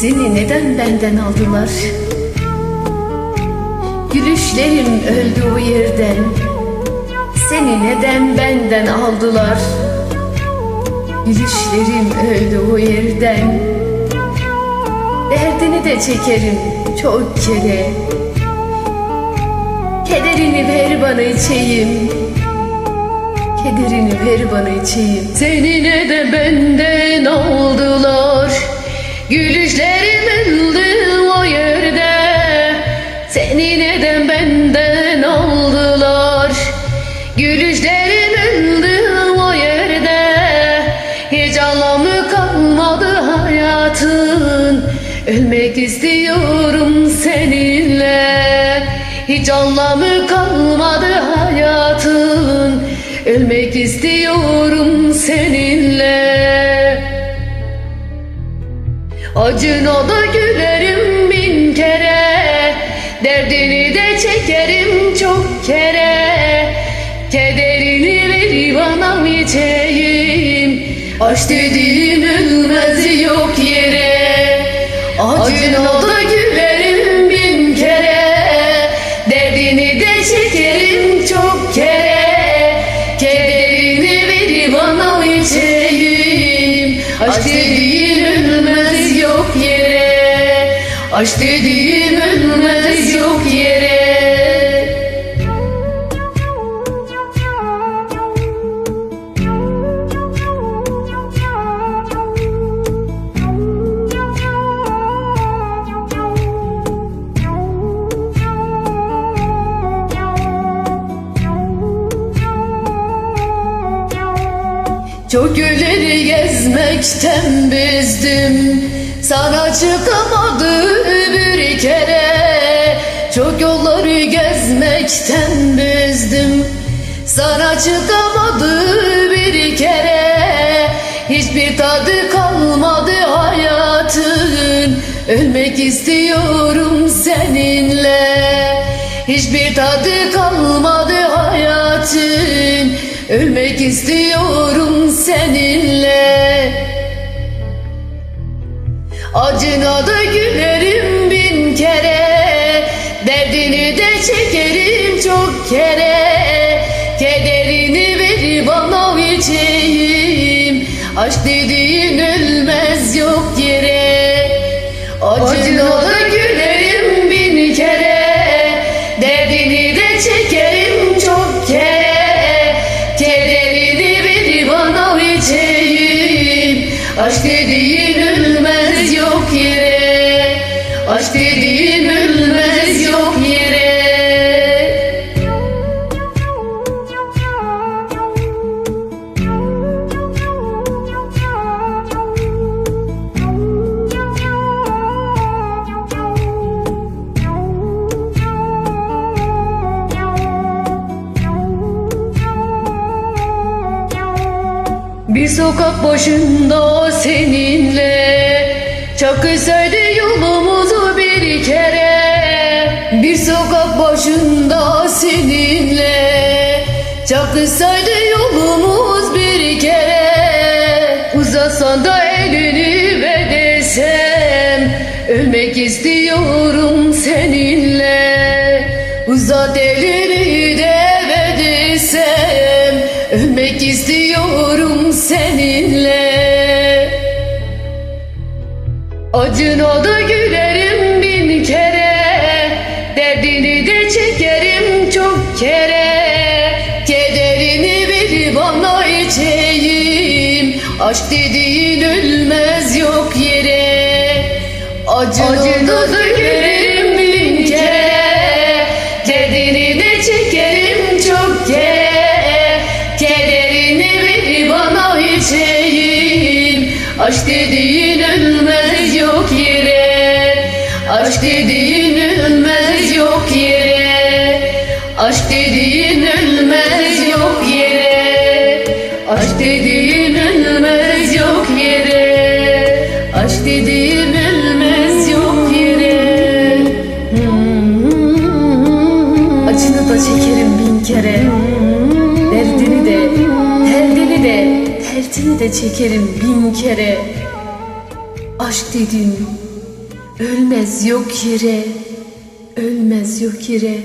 Seni neden benden aldılar? Gülüşlerim öldü o yerden. Seni neden benden aldılar? Gülüşlerim öldü o yerden. Derdini de çekerim çok kere. Kederini ver bana içeyim. Kederini ver bana içeyim. Seni neden benden aldılar Öldü o yerde. Hiç kalmadı hayatın. Ölmek istiyorum seninle. Hiç anlamı kalmadı hayatın. Ölmek istiyorum seninle. Acına da gülerim bin kere. Derdini de çekerim çok kere İçeyim. Aşk dediğin ölmez yok yere. Acına da gülerim bin kere. Derdini de çekerim çok kere. Kederini ver bana içeyim. Aşk dediğin ölmez yok yere. Aşk dediğin ölmez yok yere Çok gülleri gezmekten bezdim. Sana çıkamadı bir kere. Çok yolları gezmekten bezdim. Sana çıkamadı bir kere. Hiçbir tadı kalmadı hayatın. Ölmek istiyorum seninle. Hiçbir tadı kalmadı hayatın Ölmek istiyorum seninle. Acına da gülerim bin kere. Derdini de çekerim çok kere. Kederini ver bana içeyim Aşk dediğin ölmez Aşk dediğin ölmez yok yere. Aşk dediğin ölmez Bir sokak başında seninle. Çakışsaydı yolumuzu bir kere. Bir sokak başında seninle. Çakışsaydı yolumuz bir kere. Uzatsan da elini ve desem Ölmek istiyorum seninle. Uzat elini de Acına da gülerim bin kere Derdini de çekerim çok kere. Kederini ver bana içeyim Aşk dediğin ölmez yok yere. Acına da gülerim dediğin ölmez yok yere. Aşk dediğin ölmez yok yere. Aşk dediğin ölmez yok yere. Aşk dediğin ölmez yok yere. Aşk dediğin ölmez yok yere. Acını da çekerim bin kere. Derdini de, derdini de, derdini de çekerim bin kere Aşk dedin. Ölmez yok yere. Ölmez yok yere